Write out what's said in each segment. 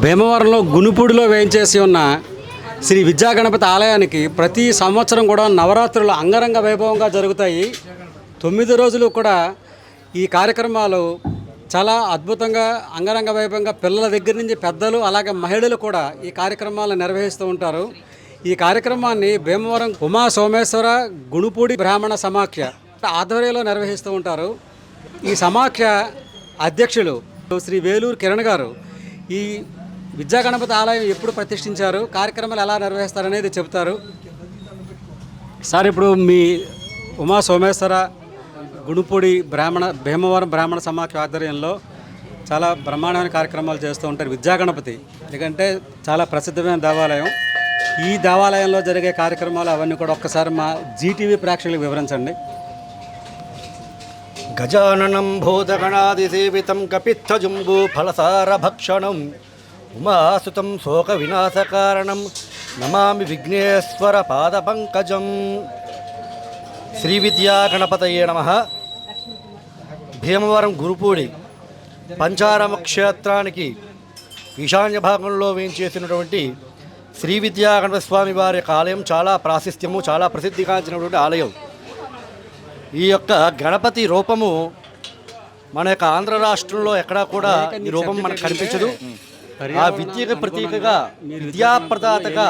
భీమవరంలో గునుపూడిలో వేయించేసి ఉన్న శ్రీ విద్యా గణపతి ఆలయానికి ప్రతి సంవత్సరం కూడా నవరాత్రులు అంగరంగ వైభవంగా జరుగుతాయి. తొమ్మిది రోజులు కూడా ఈ కార్యక్రమాలు చాలా అద్భుతంగా అంగరంగ వైభవంగా పిల్లల దగ్గర నుంచి పెద్దలు అలాగే మహిళలు కూడా ఈ కార్యక్రమాలను నిర్వహిస్తూ ఉంటారు. ఈ కార్యక్రమాన్ని భీమవరం ఉమా సోమేశ్వర గుణుపూడి బ్రాహ్మణ సమాఖ్య ఆధ్వర్యంలో నిర్వహిస్తూ ఉంటారు. ఈ సమాఖ్య అధ్యక్షులు శ్రీ వేలూరు కిరణ్ గారు ఈ విద్యా గణపతి ఆలయం ఎప్పుడు ప్రతిష్ఠించారు? కార్యక్రమాలు ఎలా నిర్వహిస్తారనేది చెబుతారు. సార్ ఇప్పుడు మీ ఉమా సోమేశ్వర గుణుపూడి బ్రాహ్మణ భీమవరం బ్రాహ్మణ సమాఖ్య ఆధ్వర్యంలో చాలా బ్రహ్మాండమైన కార్యక్రమాలు చేస్తూ ఉంటారు విద్యా గణపతి ఎందుకంటే చాలా ప్రసిద్ధమైన దేవాలయం. ఈ దేవాలయంలో జరిగే కార్యక్రమాలు అవన్నీ కూడా ఒక్కసారి మా జీటీవీ ప్రేక్షకులకు వివరించండి. గజాననం భూతగణాదిసేవితం ఫలసార ఫలసారభక్షణం. ఉమాసుతం శోక వినాశకారణం నమామి విఘ్నేశ్వర పాదపంకజం. శ్రీ విద్యా గణపతయే నమ. భీమవరం గురుపూడి పంచారమ క్షేత్రానికి ఈశాన్య భాగంలో వేయించేసినటువంటి శ్రీ విద్యా గణపతి స్వామి వారి యొక్క ఆలయం చాలా ప్రాశస్త్యము చాలా ప్రసిద్ధిగాంచినటువంటి ఆలయం. ఈ యొక్క గణపతి రూపము మన యొక్క ఆంధ్ర రాష్ట్రంలో ఎక్కడా కూడా ఈ రూపం మనకు కనిపించదు. ఆ విద్యకు ప్రతీకగా విద్యాప్రదాతగా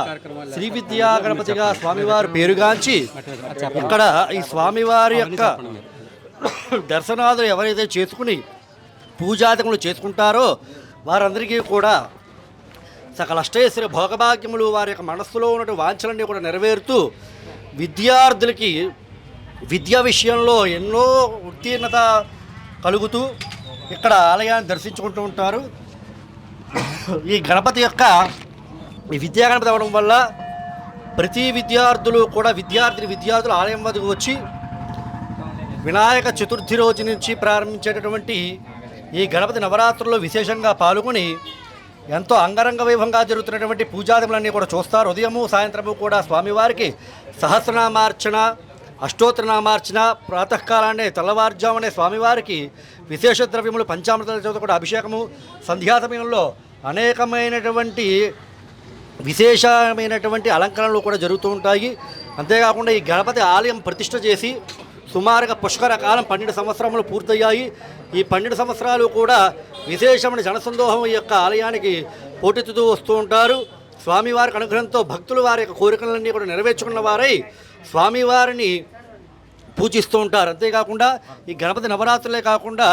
శ్రీ విద్యా గణపతిగా స్వామివారి పేరుగాంచి ఇక్కడ ఈ స్వామివారి యొక్క దర్శనాదులు ఎవరైతే చేసుకుని పూజాదికములు చేసుకుంటారో వారందరికీ కూడా సకల అష్టైశ్వర్య భోగభాగ్యములు వారి యొక్క మనస్సులో ఉన్నటువంటి వాంఛలన్నీ కూడా నెరవేరుతూ విద్యార్థులకి విద్య విషయంలో ఎన్నో ఉత్తీర్ణత కలుగుతూ ఇక్కడ ఆలయాన్ని దర్శించుకుంటూ ఉంటారు. ఈ గణపతి యొక్క ఈ విద్యా గణపతి అవ్వడం వల్ల ప్రతి విద్యార్థులు కూడా విద్యార్థిని విద్యార్థులు ఆలయం వద్దకు వచ్చి వినాయక చతుర్థి రోజు నుంచి ప్రారంభించేటటువంటి ఈ గణపతి నవరాత్రుల్లో విశేషంగా పాల్గొని ఎంతో అంగరంగ వైభవంగా జరుగుతున్నటువంటి పూజాదిములన్నీ కూడా చూస్తారు. ఉదయము సాయంత్రము కూడా స్వామివారికి సహస్రనామార్చన అష్టోత్తరనామార్చన ప్రాతకాలాన్ని తెల్లవారుజామునే స్వామివారికి విశేష ద్రవ్యములు పంచామృతాల చేత కూడా అభిషేకము సంధ్యా సమయంలో అనేకమైనటువంటి విశేషమైనటువంటి అలంకరణలు కూడా జరుగుతూ ఉంటాయి. అంతేకాకుండా ఈ గణపతి ఆలయం ప్రతిష్ట చేసి సుమారుగా పుష్కర కాలం పన్నెండు సంవత్సరములు పూర్తయ్యాయి. ఈ పన్నెండు సంవత్సరాలు కూడా విశేషమైన జనసందోహం యొక్క ఆలయానికి పోటెత్తుతూ వస్తూ ఉంటారు. స్వామివారికి అనుగ్రహంతో భక్తులు వారి యొక్క కోరికలన్నీ కూడా నెరవేర్చుకున్న వారై స్వామివారిని పూజిస్తూ ఉంటారు. అంతేకాకుండా ఈ గణపతి నవరాత్రులే కాకుండా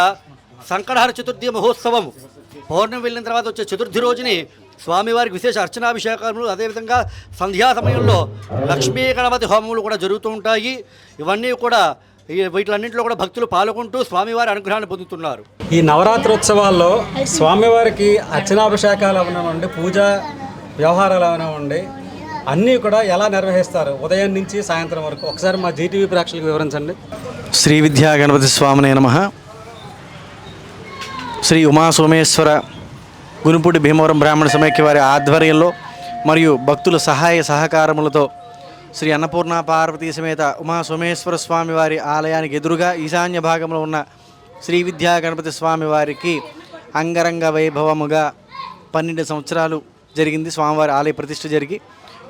సంకటహర చతుర్థి మహోత్సవం పౌర్ణమి వెళ్ళిన తర్వాత వచ్చే చతుర్థి రోజుని స్వామివారికి విశేష అర్చనాభిషేకాలు అదేవిధంగా సంధ్యా సమయంలో లక్ష్మీ గణపతి హోమములు కూడా జరుగుతూ ఉంటాయి. ఇవన్నీ కూడా ఈ వీటిలన్నింటిలో కూడా భక్తులు పాల్గొంటూ స్వామివారి అనుగ్రహాన్ని పొందుతున్నారు. ఈ నవరాత్రి ఉత్సవాల్లో స్వామివారికి అర్చనాభిషేకాలు అవనివ్వండి పూజ వ్యవహారాలు అవనివ్వండి అన్నీ కూడా ఎలా నిర్వహిస్తారు? ఉదయం నుంచి సాయంత్రం వరకు. ఒకసారి మా జీటీవీ ప్రేక్షకులకు వివరించండి. శ్రీ విద్యా గణపతి స్వామినే నమ. శ్రీ ఉమా సోమేశ్వర గునుపూటి భీమవరం బ్రాహ్మణ సమైక్య వారి ఆధ్వర్యంలో మరియు భక్తుల సహాయ సహకారములతో శ్రీ అన్నపూర్ణ పార్వతీ సమేత ఉమా సోమేశ్వర స్వామి వారి ఆలయానికి ఎదురుగా ఈశాన్య భాగంలో ఉన్న శ్రీ విద్యా గణపతి స్వామి వారికి అంగరంగ వైభవముగా పన్నెండు సంవత్సరాలు జరిగింది. స్వామివారి ఆలయ ప్రతిష్ఠ జరిగి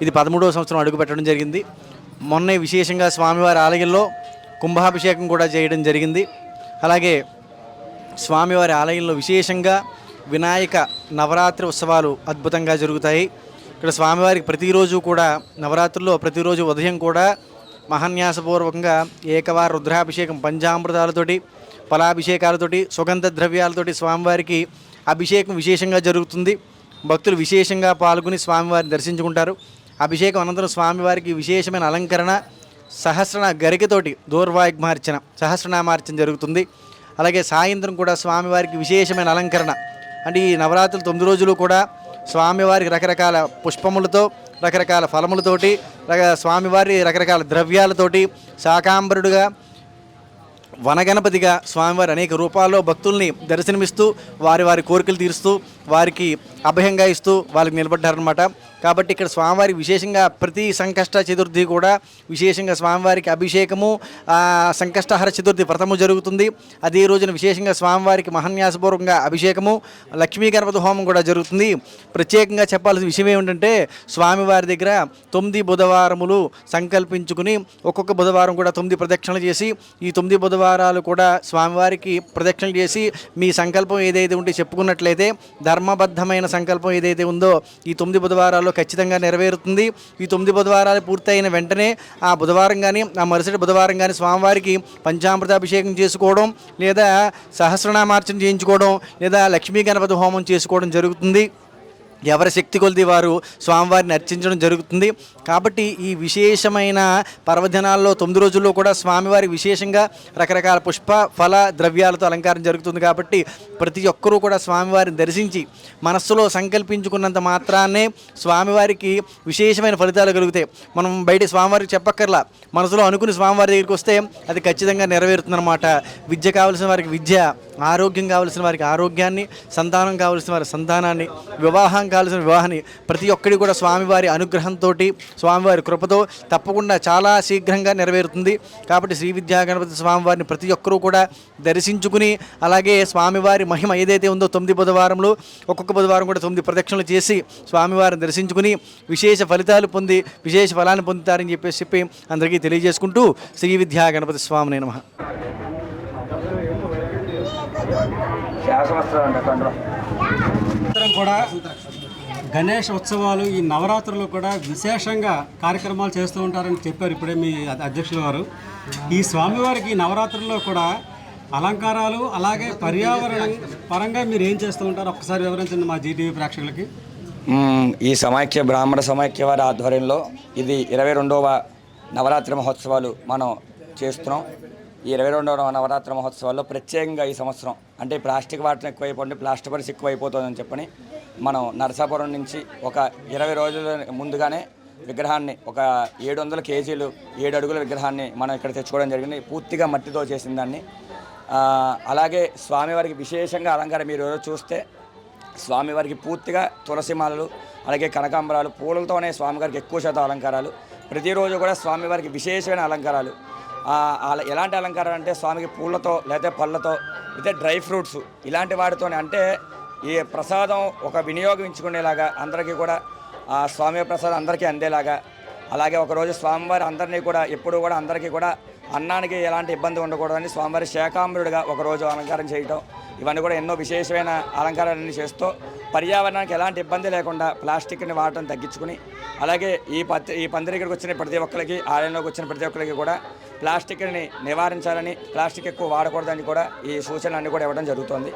ఇది పదమూడవ సంవత్సరం అడుగుపెట్టడం జరిగింది. మొన్నే విశేషంగా స్వామివారి ఆలయంలో కుంభాభిషేకం కూడా చేయడం జరిగింది. అలాగే స్వామివారి ఆలయంలో విశేషంగా వినాయక నవరాత్రి ఉత్సవాలు అద్భుతంగా జరుగుతాయి. ఇక్కడ స్వామివారికి ప్రతిరోజు కూడా నవరాత్రుల్లో ప్రతిరోజు ఉదయం కూడా మహాన్యాసపూర్వకంగా ఏకవార రుద్రాభిషేకం పంచామృతాలతోటి ఫలాభిషేకాలతోటి సుగంధ ద్రవ్యాలతోటి స్వామివారికి అభిషేకం విశేషంగా జరుగుతుంది. భక్తులు విశేషంగా పాల్గొని స్వామివారిని దర్శించుకుంటారు. అభిషేకం అనంతరం స్వామివారికి విశేషమైన అలంకరణ సహస్రన గరికతోటి దూర్వాయుగ్మార్చన సహస్రనామార్చన జరుగుతుంది. అలాగే సాయంత్రం కూడా స్వామివారికి విశేషమైన అలంకరణ. అంటే ఈ నవరాత్రులు తొమ్మిది రోజులు కూడా స్వామివారికి రకరకాల పుష్పములతో రకరకాల ఫలములతోటి రక- స్వామివారి రకరకాల ద్రవ్యాలతోటి శాకాంబరుడుగా వనగణపతిగా స్వామివారి అనేక రూపాల్లో భక్తుల్ని దర్శనమిస్తూ వారి వారి కోరికలు తీరుస్తూ వారికి అభయంగా ఇస్తూ వాళ్ళకి నిలబడ్డారనమాట కాబట్టి ఇక్కడ స్వామివారి విశేషంగా ప్రతి సంకష్ట చతుర్థి కూడా విశేషంగా స్వామివారికి అభిషేకము సంకష్టహర చతుర్థి వ్రతము జరుగుతుంది. అదే రోజున విశేషంగా స్వామివారికి మహన్యాసపూర్వకంగా అభిషేకము లక్ష్మీ గణపతి హోమం కూడా జరుగుతుంది. ప్రత్యేకంగా చెప్పాల్సిన విషయం ఏమిటంటే స్వామివారి దగ్గర తొమ్మిది బుధవారములు సంకల్పించుకుని ఒక్కొక్క బుధవారం కూడా తొమ్మిది ప్రదక్షిణలు చేసి ఈ తొమ్మిది బుధవారాలు కూడా స్వామివారికి ప్రదక్షిణలు చేసి మీ సంకల్పం ఏదైతే ఉంటే చెప్పుకున్నట్లయితే ధర్మబద్ధమైన సంకల్పం ఏదైతే ఉందో ఈ తొమ్మిది బుధవారాల్లో ఖచ్చితంగా నెరవేరుతుంది. ఈ తొమ్మిది బుధవారాలు పూర్తయిన వెంటనే ఆ బుధవారం కానీ ఆ మరుసటి బుధవారం కానీ స్వామివారికి పంచామృతాభిషేకం చేసుకోవడం లేదా సహస్రనామార్చన చేయించుకోవడం లేదా లక్ష్మీ గణపతి హోమం చేసుకోవడం జరుగుతుంది. ఎవరి శక్తి కొలిది వారు స్వామివారిని అర్చించడం జరుగుతుంది. కాబట్టి ఈ విశేషమైన పర్వదినాల్లో తొమ్మిది రోజుల్లో కూడా స్వామివారి విశేషంగా రకరకాల పుష్ప ఫల ద్రవ్యాలతో అలంకారం జరుగుతుంది కాబట్టి ప్రతి ఒక్కరూ కూడా స్వామివారిని దర్శించి మనస్సులో సంకల్పించుకున్నంత మాత్రాన్నే స్వామివారికి విశేషమైన ఫలితాలు కలుగుతాయి. మనం బయట స్వామివారికి చెప్పక్కర్లా. మనసులో అనుకుని స్వామివారి దగ్గరికి వస్తే అది ఖచ్చితంగా నెరవేరుతుందన్నమాట. విద్య కావలసిన వారికి విద్య. ఆరోగ్యం కావలసిన వారికి ఆరోగ్యాన్ని సంతానం కావలసిన వారి సంతానాన్ని వివాహం కావలసిన వివాహాన్ని ప్రతి ఒక్కడి కూడా స్వామివారి అనుగ్రహంతో స్వామివారి కృపతో తప్పకుండా చాలా శీఘ్రంగా నెరవేరుతుంది. కాబట్టి శ్రీ విద్యా గణపతి స్వామివారిని ప్రతి ఒక్కరూ కూడా దర్శించుకుని అలాగే స్వామివారి మహిమ ఏదైతే ఉందో తొమ్మిది బుధవారంలో ఒక్కొక్క బుధవారం కూడా తొమ్మిది ప్రదక్షిణలు చేసి స్వామివారిని దర్శించుకుని విశేష ఫలితాలు పొంది విశేష ఫలాన్ని పొందుతారని చెప్పేసి చెప్పి అందరికీ తెలియజేసుకుంటూ శ్రీ విద్యా గణపతి స్వామిని నమః. కూడా గణేష్ ఉత్సవాలు ఈ నవరాత్రులు కూడా విశేషంగా కార్యక్రమాలు చేస్తూ ఉంటారని చెప్పారు ఇప్పుడే మీ అధ- అధ్యక్షుల వారు ఈ స్వామివారికి ఈ నవరాత్రుల్లో కూడా అలంకారాలు అలాగే పర్యావరణం పరంగా మీరు ఏం చేస్తూ ఉంటారు ఒక్కసారి వివరించండి మా జీటీవీ ప్రేక్షకులకి. ఈ సమాఖ్య బ్రాహ్మణ సమాఖ్య వారి ఆధ్వర్యంలో ఇది ఇరవై రెండవ నవరాత్రి మహోత్సవాలు మనం చేస్తున్నాం. ఈ ఇరవై రెండవ నవరాత్రి మహోత్సవాల్లో ప్రత్యేకంగా ఈ సంవత్సరం అంటే ప్లాస్టిక్ వాటర్ ఎక్కువైపోండి ప్లాస్టిక్ పరిస్థితి ఎక్కువైపోతుందని చెప్పని మనం నరసాపురం నుంచి ఒక ఇరవై రోజుల ముందుగానే విగ్రహాన్ని ఒక ఏడు వందల కేజీలు ఏడు అడుగుల విగ్రహాన్ని మనం ఇక్కడ తెచ్చుకోవడం జరిగింది. పూర్తిగా మట్టితో చేసిన దాన్ని. అలాగే స్వామివారికి విశేషంగా అలంకారం మీరు ఎవరో చూస్తే స్వామివారికి పూర్తిగా తులసిమాలలు అలాగే కనకాంబరాలు పూలతోనే స్వామివారికి ఎక్కువ శాతం అలంకారాలు. ప్రతిరోజు కూడా స్వామివారికి విశేషమైన అలంకారాలు. ఎలాంటి అలంకారం అంటే స్వామికి పూలతో లేకపోతే పళ్ళతో లేదా డ్రై ఫ్రూట్స్ ఇలాంటి వాటితోనే అంటే ఈ ప్రసాదం ఒక వినియోగించుకునేలాగా అందరికీ కూడా ఆ స్వామి ప్రసాదం అందరికీ అందేలాగా. అలాగే ఒకరోజు స్వామివారి అందరినీ కూడా ఎప్పుడూ కూడా అందరికీ కూడా అన్నానికి ఎలాంటి ఇబ్బంది ఉండకూడదని స్వామివారి శాకాంబరుడిగా ఒకరోజు అలంకారం చేయటం. ఇవన్నీ కూడా ఎన్నో విశేషమైన అలంకారాలన్నీ చేస్తూ పర్యావరణానికి ఎలాంటి ఇబ్బంది లేకుండా ప్లాస్టిక్ని వాడటం తగ్గించుకుని అలాగే ఈ పత్రి ఈ పందిరికడికి వచ్చిన ప్రతి ఒక్కరికి ఆలయంలోకి వచ్చిన ప్రతి ఒక్కరికి కూడా ప్లాస్టిక్ని నివారించాలని ప్లాస్టిక్ ఎక్కువ వాడకూడదని కూడా ఈ సూచనలు అన్నీ కూడా ఇవ్వడం జరుగుతుంది.